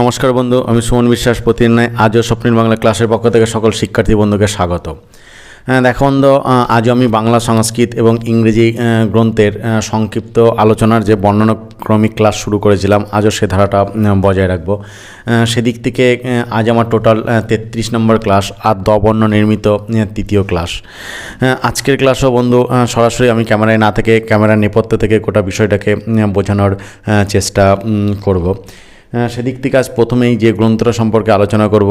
নমস্কার বন্ধু, আমি সুমন বিশ্বাস প্রতিদিনায় আজও স্বপ্নীল বাংলা ক্লাসের পক্ষ থেকে সকল শিক্ষার্থী বন্ধুকে স্বাগত। হ্যাঁ দেখো বন্ধু আজও আমি বাংলা, সংস্কৃত এবং ইংরেজি গ্রন্থের সংক্ষিপ্ত আলোচনার যে বর্ণনাক্রমিক ক্লাস শুরু করেছিলাম, আজও সে ধারাটা বজায় রাখব। সেদিক থেকে আজ আমার টোটাল তেত্রিশ নম্বর ক্লাস আর দবর্ণ নির্মিত তৃতীয় ক্লাস। আজকের ক্লাসও বন্ধু সরাসরি আমি ক্যামেরায় না থেকে, ক্যামেরার নেপথ্য থেকে গোটা বিষয়টাকে বোঝানোর চেষ্টা করব। সেদিক থেকে আজ প্রথমেই যে গ্রন্থটা সম্পর্কে আলোচনা করব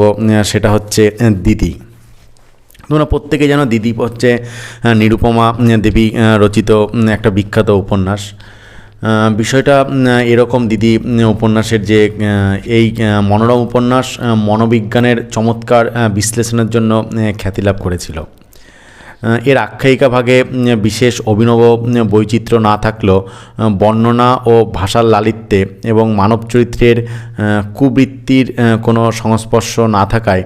সেটা হচ্ছে দিদি। তোমরা প্রত্যেকে যেন দিদি হচ্ছে নিরুপমা দেবী রচিত একটা বিখ্যাত উপন্যাস। বিষয়টা এরকম দিদি উপন্যাসের যে এই মনোরম উপন্যাস মনোবিজ্ঞানের চমৎকার বিশ্লেষণের জন্য খ্যাতি লাভ করেছিল। এর আখ্যায়িকা ভাগে বিশেষ অভিনব বৈচিত্র্য না থাকলেও বর্ণনা ও ভাষার লালিত্যে এবং মানব চরিত্রের কুবৃত্তির কোনো সংস্পর্শ না থাকায়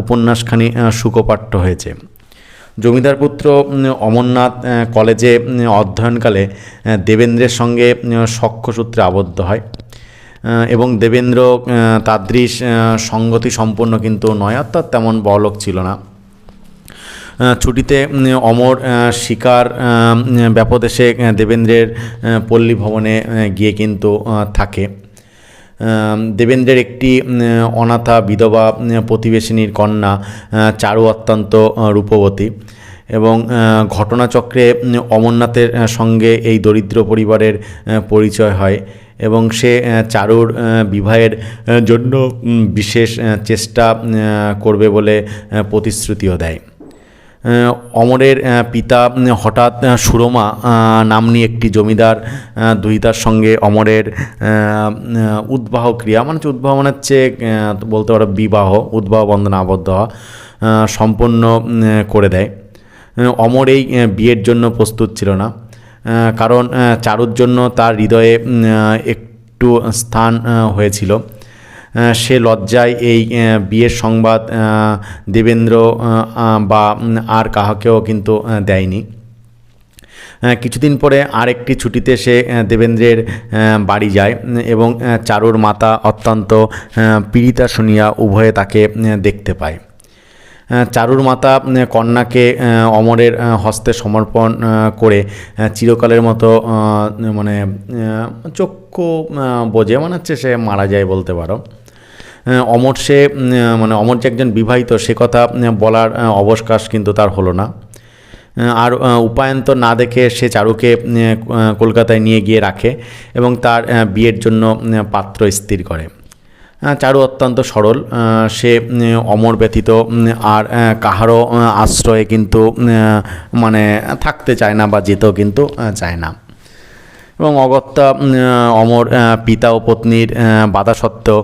উপন্যাসখানি সুকোপাঠ্য হয়েছে। জমিদার পুত্র অমরনাথ কলেজে অধ্যয়নকালে দেবেন্দ্রের সঙ্গে সখ্যসূত্রে আবদ্ধ হয়। এবং দেবেন্দ্র তাদৃশ সঙ্গতি সম্পন্ন কিন্তু নয়, অর্থাৎ তেমন বড়লোক ছিল না। ছুটিতে অমর শিকার ব্যাপদেশে দেবেন্দ্রের পল্লী ভবনে গিয়ে কিন্তু থাকে। দেবেন্দ্রের একটি অনাথা বিধবা প্রতিবেশিনীর কন্যা চারু অত্যন্ত রূপবতী। এবং ঘটনাচক্রে অমরনাথের সঙ্গে এই দরিদ্র পরিবারের পরিচয় হয়। এবং সে চারুর বিবাহের জন্য বিশেষ চেষ্টা করবে বলে প্রতিশ্রুতিও দেয়। অমরের পিতা হঠাৎ সুরমা নামনি একটি জমিদার দুহিতার সঙ্গে অমরের উদ্বাহ ক্রিয়া মানে হচ্ছে উদ্বাহ মানে হচ্ছে বলতে পারো বিবাহ, উদ্বাহ বন্ধনে আবদ্ধ হওয়া সম্পন্ন করে দেয়। অমর এই বিয়ের জন্য প্রস্তুত ছিল না কারণ চারুর জন্য তার হৃদয়ে একটু স্থান হয়েছিল। সে লজ্জায় এই বিয়ের সংবাদ দেবেন্দ্র বা আর কাহাকেও কিন্তু দেয়নি। কিছুদিন পরে আরেকটি ছুটিতে সে দেবেন্দ্রের বাড়ি যায় এবং চারুর মাতা অত্যন্ত পীড়িতা শুনিয়া উভয়ে তাকে দেখতে পায়। চারুর মাতা কন্যাকে অমরের হস্তে সমর্পণ করে চিরকালের মতো মানে চক্ষু বোঝে মানে হচ্ছে সে মারা যায় বলতে পারো। অমর সে মানে অমর যে একজন বিবাহিত সে কথা বলার অবকাশ কিন্তু তার হলো না। আর উপায়ন্ত না দেখে সে চারুকে কলকাতায় নিয়ে গিয়ে রাখে এবং তার বিয়ের জন্য পাত্র স্থির করে। চারু অত্যন্ত সরল সে অমর ব্যতীত উম, আর কাহারও আশ্রয়ে কিন্তু মানে থাকতে চায় না বা যেতেও কিন্তু চায় না। এবং অগত্যা অমর পিতা ও পত্নীর বাধা সত্ত্বেও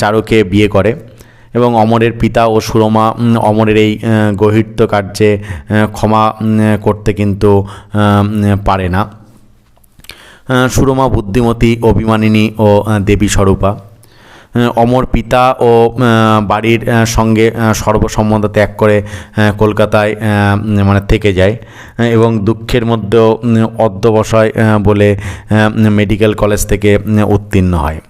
চারুকে বিয়ে করে। এবং অমরের পিতা ও সুরমা অমরের এই গহির্ত কার্যে ক্ষমা করতে কিন্তু পারে না। সুরমা বুদ্ধিমতী, অভিমানিনী ও দেবী স্বরূপা। অমর পিতা ও বাড়ির সঙ্গে আহ, সর্বসম্বন্ধ ত্যাগ করে কলকাতায় মানে থেকে যায়। এবং দুঃখের মধ্যেও অধ্যবসায় বলে মেডিকেল কলেজ থেকে উত্তীর্ণ হয়।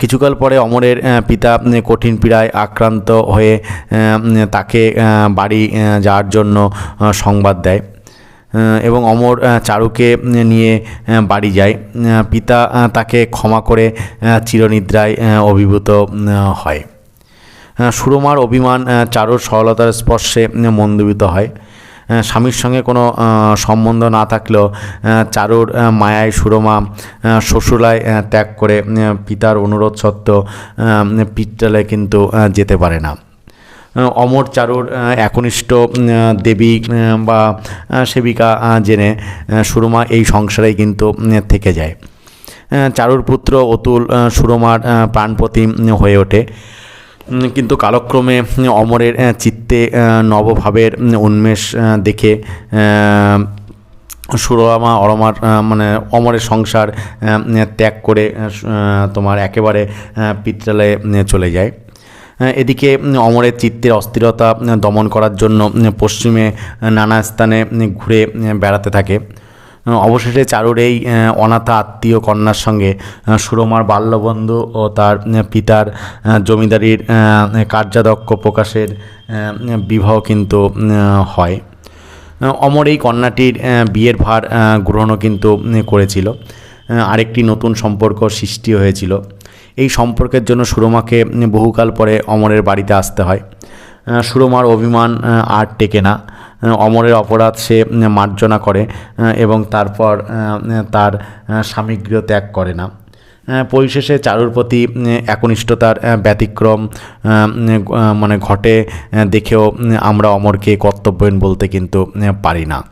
কিছুকাল পরে অমরের পিতা কঠিন পীড়ায় আক্রান্ত হয়ে তাকে বাড়ি যাওয়ার জন্য সংবাদ দেয়। এবং অমর চারুকে নিয়ে বাড়ি যায়। পিতা তাকে ক্ষমা করে চিরনিদ্রায় অভিভূত হয়। সুরমার অভিমান চারুর সরলতার স্পর্শে মন্দবিত হয়। স্বামীর সঙ্গে কোনো সম্বন্ধ না থাকলেও চারুর মায়ায় সুরমা শ্বশুরায় ত্যাগ করে পিতার অনুরোধ সত্ত্বেও পিত্রালয়ে কিন্তু যেতে পারে না। অমর চারুর একনিষ্ঠ দেবী বা সেবিকা জেনে সুরমা এই সংসারেই কিন্তু থেকে যায়। চারুর পুত্র অতুল সুরমার প্রাণপতি হয়ে ওঠে। কিন্তু কালক্রমে অমরের চিত্তে নবভাবের উন্মেষ দেখে সুরমা অরমার মানে অমরের সংসার ত্যাগ করে তোমার একেবারে পিত্রালয়ে চলে যায়। এদিকে অমরের চিত্তের অস্থিরতা দমন করার জন্য পশ্চিমে নানা স্থানে ঘুরে বেড়াতে থাকে। অবশেষে চারুর এই অনাথা আত্মীয় কন্যার সঙ্গে সুরমার বাল্যবন্ধু ও তার পিতার জমিদারির কার্যাদক্ষ প্রকাশের বিবাহ কিন্তু হয়। অমর এই কন্যাটির বিয়ের ভার গ্রহণও কিন্তু করেছিল। আরেকটি নতুন সম্পর্ক সৃষ্টি হয়েছিল। এই সম্পর্কের জন্য সুরমাকে বহুকাল পরে অমরের বাড়িতে আসতে হয়। সুরমার অভিমান আর টেকে না। অমরের অপরাধ সে মার্জনা করে এবং তারপর তার আহ, স্বামী গৃহ ত্যাগ করে না। পরিশেষে চারুর প্রতি একনিষ্ঠতার ব্যতিক্রম মানে ঘটে দেখেও আমরা অমরকে কর্তব্যহীন বলতে কিন্তু পারি না।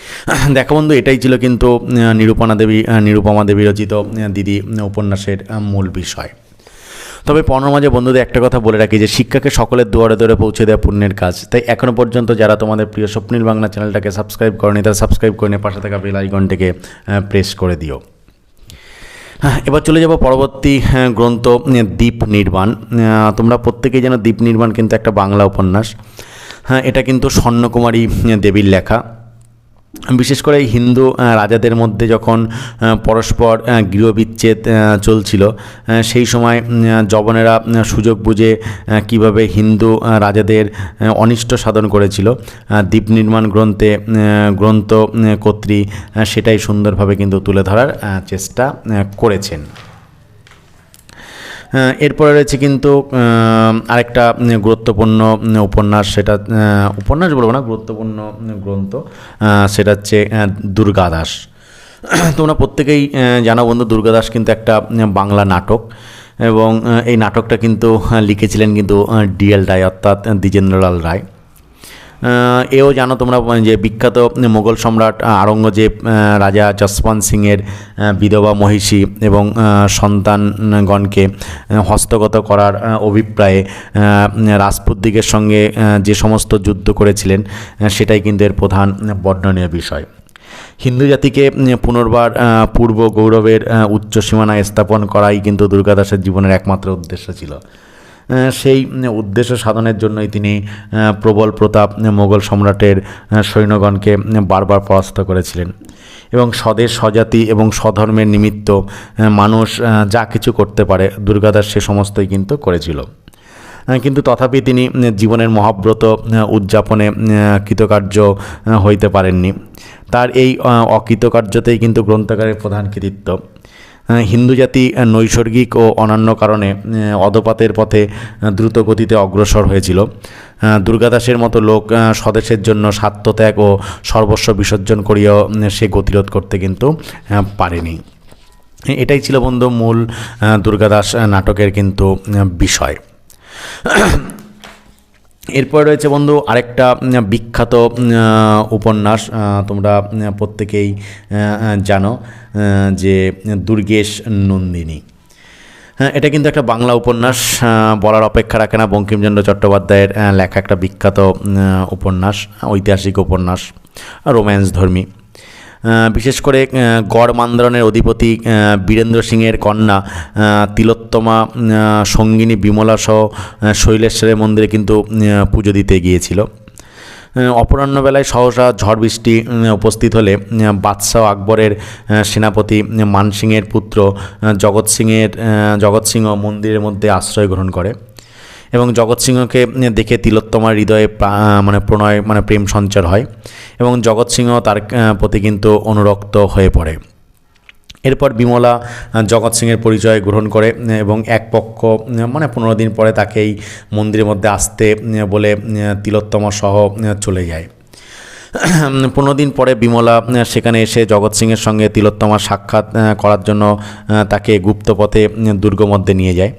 দেখো বন্ধু এটাই ছিল কিন্তু নিরূপণা দেবী নিরুপমা দেবী রচিত দিদি উপন্যাসের মূল বিষয়। তবে পণ্য মাঝে বন্ধুদের একটা কথা বলে রাখি যে শিক্ষাকে সকলের দুয়ারে দুয়ারে পৌঁছে দেওয়া পুণ্যের কাজ। তাই এখনও পর্যন্ত যারা তোমাদের প্রিয় স্বপ্নীল বাংলা চ্যানেলটাকে সাবস্ক্রাইব করেনি তারা সাবস্ক্রাইব করে নিয়ে পাশে থাকা বেল আইকনটিকে প্রেস করে দিও। হ্যাঁ, এবার চলে যাব পরবর্তী গ্রন্থ দ্বীপ নির্বাণ। আহ, তোমরা প্রত্যেকেই যেন দ্বীপ নির্বাণ কিন্তু একটা বাংলা উপন্যাস। হ্যাঁ এটা কিন্তু স্বর্ণকুমারী দেবীর লেখা। বিশেষ করে হিন্দু রাজাদের মধ্যে যখন পরস্পর গৃহবিচ্ছেদ চলছিল সেই সময় জবনেরা সুযোগ বুঝে কীভাবে হিন্দু রাজাদের অনিষ্ট সাধন করেছিল। দ্বীপ নির্মাণ গ্রন্থে গ্রন্থ উম, কর্ত্রী সেটাই সুন্দরভাবে কিন্তু তুলে ধরার চেষ্টা করেছেন। এরপরে রয়েছে কিন্তু আরেকটা গুরুত্বপূর্ণ উপন্যাস সেটা উপন্যাস বলব না গুরুত্বপূর্ণ গ্রন্থ সেটা হচ্ছে আহ, দুর্গাদাস। তোমরা প্রত্যেকেই জানো বন্ধু দুর্গাদাস কিন্তু একটা বাংলা নাটক এবং এই নাটকটা কিন্তু লিখেছিলেন কিন্তু ডিএল রায় অর্থাৎ দ্বিজেন্দ্রলাল রায়। এও জানো তোমরা যে বিখ্যাত মোগল সম্রাট আহ, রাজা যশবন্ত সিংয়ের বিধবা মহিষী এবং সন্তানগণকে হস্তগত করার অভিপ্রায়ে আহ, রাজপুত দিগের সঙ্গে যে সমস্ত যুদ্ধ করেছিলেন সেটাই কিন্তু এর প্রধান বর্ণনীয় বিষয়। হিন্দু জাতিকে পুনর্বার পূর্ব গৌরবের উচ্চ সীমানায় স্থাপন করাই কিন্তু দুর্গাদাসের জীবনের একমাত্র উদ্দেশ্য ছিল। সেই উদ্দেশ্য সাধনের জন্যই তিনি প্রবল প্রতাপ মোগল সম্রাটের সৈন্যগণকে বারবার পরাস্ত করেছিলেন। এবং স্বদেশ, স্বজাতি এবং স্বধর্মের নিমিত্ত মানুষ যা কিছু করতে পারে, দুর্গাদাস সে সমস্তই কিন্তু করেছিল। কিন্তু তথাপি তিনি জীবনের মহাব্রত উদযাপনে কৃতকার্য হইতে পারেননি। তার এই অকৃতকার্যতেই কিন্তু গ্রন্থাগারের প্রধান কৃতিত্ব। হিন্দু জাতি নৈসর্গিক ও অন্যান্য কারণে অধপাতের পথে দ্রুত গতিতে অগ্রসর হয়েছিল। দুর্গাদাসের মতো লোক স্বদেশের জন্য স্বার্থত্যাগ ও সর্বস্ব বিসর্জন করিয়াও সে গতিরোধ করতে কিন্তু পারেনি। এটাই ছিল বন্ধু মূল দুর্গাদাস নাটকের কিন্তু বিষয়। এরপর রয়েছে বন্ধু আরেকটা বিখ্যাত উপন্যাস তোমরা প্রত্যেকেই জানো যে দুর্গেশ নন্দিনী। হ্যাঁ এটা কিন্তু একটা বাংলা উপন্যাস বলার অপেক্ষা রাখে না। বঙ্কিমচন্দ্র চট্টোপাধ্যায়ের লেখা একটা বিখ্যাত উপন্যাস, ঐতিহাসিক উপন্যাস রোম্যান্স ধর্মী বিশেষ করে গড় মান্দারণের অধিপতি বীরেন্দ্র সিংয়ের কন্যা তিলোত্তমা সঙ্গিনী বিমলা সহ শৈলেশ্বরের মন্দিরে কিন্তু পুজো দিতে গিয়েছিল। আহ, অপরাহ্ন বেলায় সহসা ঝড় বৃষ্টি উপস্থিত হলে বাদশাহ আকবরের সেনাপতি মানসিংয়ের পুত্র জগৎ সিংয়ের জগৎ সিংহ মন্দিরের মধ্যে আশ্রয় গ্রহণ করে। এবং জগৎ সিংহকে দেখে তিলোত্তমার হৃদয়ে মানে প্রণয় মানে প্রেম সঞ্চার হয় এবং জগৎ সিংহ তার প্রতি কিন্তু অনুরক্ত হয়ে পড়ে। এরপর বিমলা জগৎ সিংয়ের পরিচয় গ্রহণ করে এবং এক পক্ষ মানে পনেরো দিন পরে তাকে এই মন্দিরের মধ্যে আসতে বলে তিলোত্তমা সহ চলে যায়। পনেরো দিন পরে বিমলা সেখানে এসে জগৎ সিংয়ের সঙ্গে তিলোত্তমার সাক্ষাৎ করার জন্য তাকে গুপ্তপথে উম, দুর্গ মধ্যে নিয়ে যায়।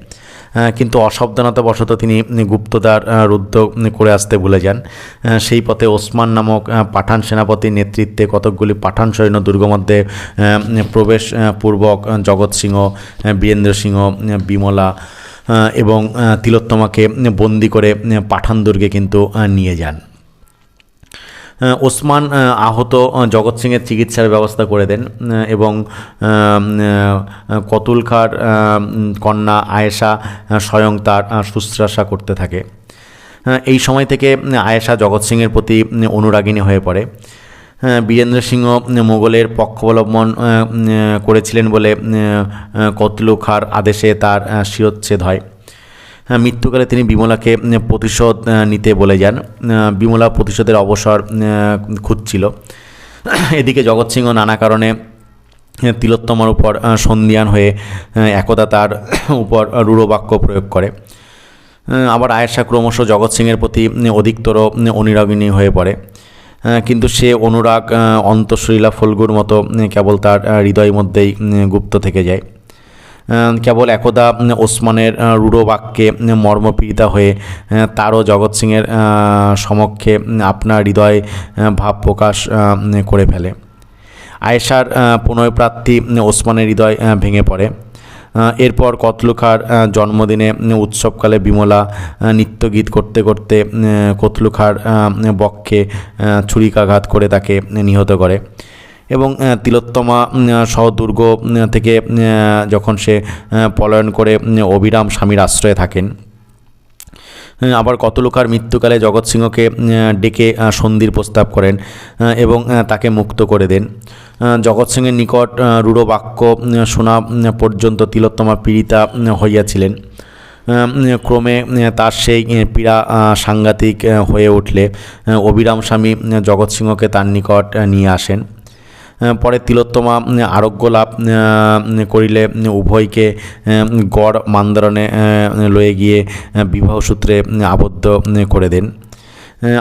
কিন্তু অসাবধানতাবশত তিনি গুপ্তদার রুদ্ধ করে আসতে ভুলে যান। সেই পথে ওসমান নামক পাঠান সেনাপতির নেতৃত্বে কতকগুলি পাঠান সৈন্য দুর্গ মধ্যে আহ, প্রবেশ পূর্বক জগৎ সিংহ বীরেন্দ্র সিংহ বিমলা এবং তিলোত্তমাকে বন্দি করে পাঠান দুর্গে কিন্তু নিয়ে যান। ওসমান আহত জগৎ সিংয়ের চিকিৎসার ব্যবস্থা করে দেন এবং কতুল খাঁর কন্যা আয়েশা স্বয়ং তার শুশ্রূষা করতে থাকে। এই সময় থেকে আয়েশা জগৎ সিংয়ের প্রতি অনুরাগিনী হয়ে পড়ে। বীরেন্দ্র সিংহ মোগলের পক্ষাবলম্বন করেছিলেন বলে আহ, আহ, কতলু খাঁর আদেশে তার শিরচ্ছেদ হ্যাঁ, মৃত্যুকালে তিনি বিমলাকে প্রতিশোধ নিতে বলে যান। বিমলা প্রতিশোধের অবসর খুঁজছিল। এদিকে জগৎ সিংহ নানা কারণে তিলোত্তমার উপর সন্ধিয়ান হয়ে একদা তার উপর রূঢ় বাক্য প্রয়োগ করে। আবার আয়েশা ক্রমশ জগৎ সিংয়ের প্রতি অধিকতর অনুরাগিনী হয়ে পড়ে। কিন্তু সে অনুরাগ আহ, অন্তঃশলীলা ফল্গুর মতো কেবল তার হৃদয়ের মধ্যেই গুপ্ত থেকে যায়। কেবল একদা ওসমানের রূঢ় বাক্যে মর্মপীড়িতা হয়ে তারও জগৎ সিংয়ের সমক্ষে আপনার হৃদয় ভাব প্রকাশ করে ফেলে। আয়েশার আহ, পুনঃপ্রার্থী ওসমানের হৃদয় ভেঙে পড়ে। এরপর কতলুখার জন্মদিনে উৎসবকালে বিমলা নৃত্যগীত করতে করতে কতলুখার বক্ষে ছুরিকাঘাত করে তাকে নিহত করে। এবং তিলোত্তমা উম, সহ দুর্গ উম, থেকে যখন সে পলায়ন করে অবিরাম স্বামীর আশ্রয়ে থাকেন। আবার কতলোকার মৃত্যুকালে জগৎ সিংহকে ডেকে সন্ধির প্রস্তাব করেন এবং তাকে মুক্ত করে দেন। জগৎ সিংহের নিকট রূঢ় বাক্য শোনা পর্যন্ত তিলোত্তমা পীড়িতা হইয়াছিলেন। ক্রমে তার সেই পীড়া সাংঘাতিক হয়ে উঠলে অবিরাম স্বামী জগৎ সিংহকে তার নিকট নিয়ে আসেন। পরে তিলোত্তমা আরোগ্য লাভ করিলে উভয়কে গড় মান্দারণে লয়ে গিয়ে আহ, বিবাহসূত্রে উম, আবদ্ধ করে দেন।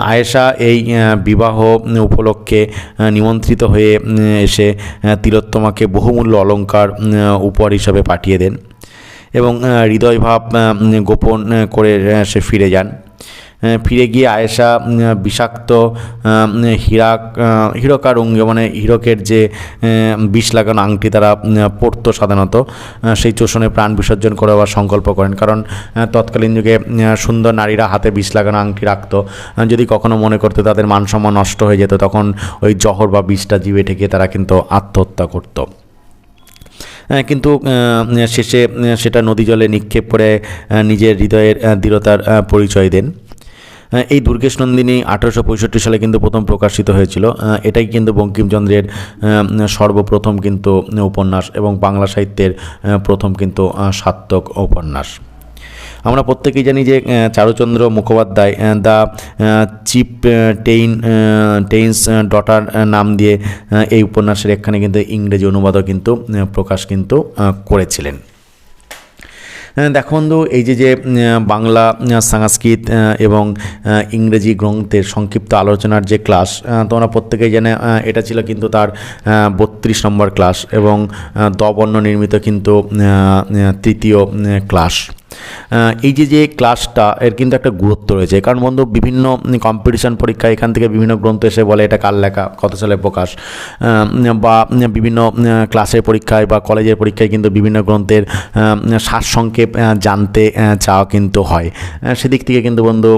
আয়েশা এই বিবাহ উপলক্ষে নিমন্ত্রিত হয়ে এসে তিলোত্তমাকে বহুমূল্য অলঙ্কার উপহার হিসাবে পাঠিয়ে দেন এবং হৃদয়ভাব গোপন করে সে ফিরে যান। ফিরে গিয়ে আয়েশা বিষাক্ত হীরাক হীরকারুঙ্গে মানে হীরকের যে বিষ লাগানো আংটি তারা পরতো সাধারণত সেই চোষণে প্রাণ বিসর্জন করাবার সংকল্প করেন। কারণ তৎকালীন যুগে সুন্দর নারীরা হাতে বিষ লাগানো আংটি রাখত। যদি কখনো মনে করতে তাদের মান সম্মান নষ্ট হয়ে যেত, তখন ওই জহর বা বিষটা জিভে ঠেকে তারা কিন্তু আত্মহত্যা করতো। কিন্তু শেষে সেটা নদী জলে নিক্ষেপ করে নিজের হৃদয়ের দৃঢ়তার পরিচয় দেন। এই দুর্গেশ নন্দিনী আঠারোশো পঁয়ষট্টি সালে কিন্তু প্রথম প্রকাশিত হয়েছিল। এটাই কিন্তু বঙ্কিমচন্দ্রের সর্বপ্রথম কিন্তু উপন্যাস এবং বাংলা সাহিত্যের প্রথম কিন্তু সার্থক উপন্যাস। আমরা প্রত্যেকেই জানি যে Charuchandra Mukhopadhyay the chieftain chieftain's daughter নাম দিয়ে এই উপন্যাসের এখানে কিন্তু ইংরেজি অনুবাদও কিন্তু প্রকাশ কিন্তু করেছিলেন। দেখো বন্ধু, এই যে যে বাংলা সংস্কৃত এবং ইংরেজি গ্রন্থের সংক্ষিপ্ত আলোচনার যে ক্লাস তোমরা প্রত্যেকেই জানে এটা ছিল কিন্তু তার বত্রিশ নম্বর ক্লাস এবং দবর্ণ নির্মিত কিন্তু তৃতীয় ক্লাস। এই যে যে ক্লাসটা এর কিন্তু একটা গুরুত্ব রয়েছে। কারণ বন্ধু, বিভিন্ন কম্পিটিশন পরীক্ষা এখান থেকে বিভিন্ন গ্রন্থ এসে বলে এটা কার লেখা, কত সালে প্রকাশ। বা বিভিন্ন ক্লাসের পরীক্ষায় বা কলেজের পরীক্ষায় কিন্তু বিভিন্ন গ্রন্থের সারসংক্ষেপ জানতে চাওয়া কিন্তু হয়। সেদিক থেকে কিন্তু বন্ধু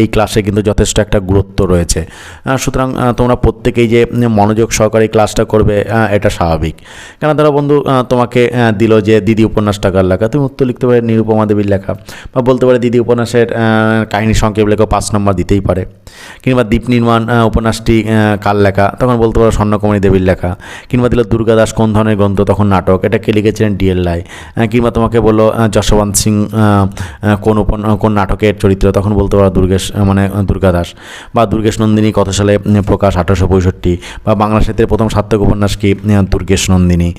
এই ক্লাসে কিন্তু যথেষ্ট একটা গুরুত্ব রয়েছে। সুতরাং তোমরা প্রত্যেকেই যে মনোযোগ সহকারে ক্লাসটা করবে এটা স্বাভাবিক। কেন ধরো বন্ধু তোমাকে দিল যে, দিদি উপন্যাসটা কার লেখা? তুমি উত্তর লিখতে পারে নিরুপমা দেবীর লেখা বা বলতে পারে দিদি উপন্যাসের কাহিনী সংক্ষেপ লেখা পাঁচ নম্বর দিতেই পারে। কিংবা দ্বীপ নির্মাণ উপন্যাসটি কার লেখা? তখন বলতে পারো স্বর্ণকুমারী দেবীর লেখা। কিংবা দিল দুর্গা দাস কোন ধরনের গ্রন্থ? তখন নাটক। এটা কে লিখেছিলেন? ডিএল লাই কিংবা তোমাকে বলল যশবন্ত সিং কোন উপন কোন নাটকের চরিত্র? তখন বলতে পারো দুর্গেশ মানে আহ, দুর্গা দাস। বা দুর্গেশ নন্দিনী কত সালে প্রকাশ আঠারোশো পঁয়ষট্টি। বা বাংলা সাহিত্যের প্রথম সার্থক উপন্যাস কি? দুর্গেশ নন্দিনী।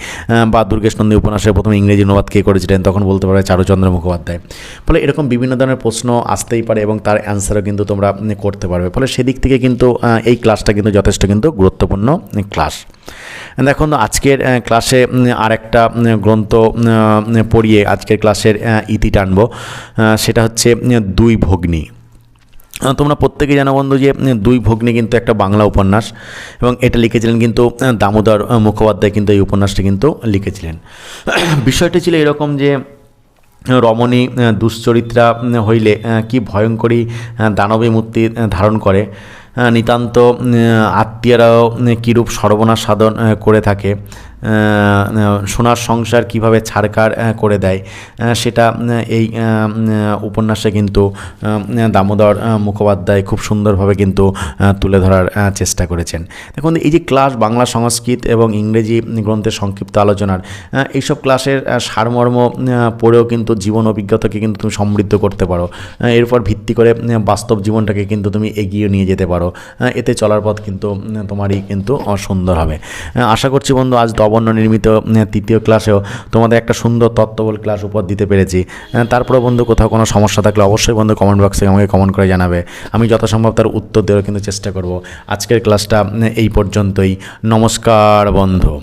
বা দুর্গেশ নন্দিনী উপন্যাসের প্রথম ইংরেজি অনুবাদ কে করেছিলেন? তখন বলতে পারে চারুচন্দ্র মুখোপাধ্যায়। ফলে এরকম বিভিন্ন ধরনের প্রশ্ন আসতেই পারে এবং তার অ্যান্সারও কিন্তু তোমরা করতে পারবে। ফলে সেদিক থেকে কিন্তু এই ক্লাসটা কিন্তু যথেষ্ট কিন্তু গুরুত্বপূর্ণ ক্লাস দেখুন আজকের ক্লাসে আর একটা গ্রন্থ পড়িয়ে আজকের ক্লাসের ইতি টানব। সেটা হচ্ছে দুই ভগ্নী। তোমরা প্রত্যেকে জানো বন্ধু যে দুই ভগ্নী কিন্তু একটা বাংলা উপন্যাস এবং এটা লিখেছিলেন কিন্তু দামোদর মুখোপাধ্যায় কিন্তু এই উপন্যাসটি কিন্তু লিখেছিলেন। বিষয়টি ছিল এরকম যে রমণী দুশ্চরিত্রা হইলে কি ভয়ঙ্করী দানবী মূর্তি ধারণ করে। নিতান্ত আত্মীয়রাও কীরূপ সর্বনাশ সাধন করে থাকে। সোনার সংসার কীভাবে ছাড়কার করে দেয় সেটা এই উপন্যাসে কিন্তু দামোদর মুখোপাধ্যায় খুব সুন্দরভাবে কিন্তু তুলে ধরার চেষ্টা করেছেন। দেখুন, এই যে ক্লাস, বাংলা সংস্কৃত এবং ইংরেজি গ্রন্থের সংক্ষিপ্ত আলোচনার এইসব ক্লাসের সারমর্ম পড়েও কিন্তু জীবন অভিজ্ঞতাকে কিন্তু তুমি সমৃদ্ধ করতে পারো। এরপর ভিত্তি করে বাস্তব জীবনটাকে কিন্তু তুমি এগিয়ে নিয়ে যেতে পারো। এতে চলার পথ কিন্তু তোমারই কিন্তু সুন্দর হবে। আশা করছি বন্ধু, আজ দবন্য নির্মিত তৃতীয় ক্লাসেও তোমাদের একটা সুন্দর তত্ত্ববল ক্লাস উপর দিতে পেরেছি। তারপরে বন্ধু কোথাও কোনো সমস্যা থাকলে অবশ্যই বন্ধু কমেন্ট বক্সে আমাকে কমেন্ট করে জানাবে। আমি যথাসম্ভব তার উত্তর দেওয়ার কিন্তু চেষ্টা করব। আজকের ক্লাসটা এই পর্যন্তই। নমস্কার বন্ধু।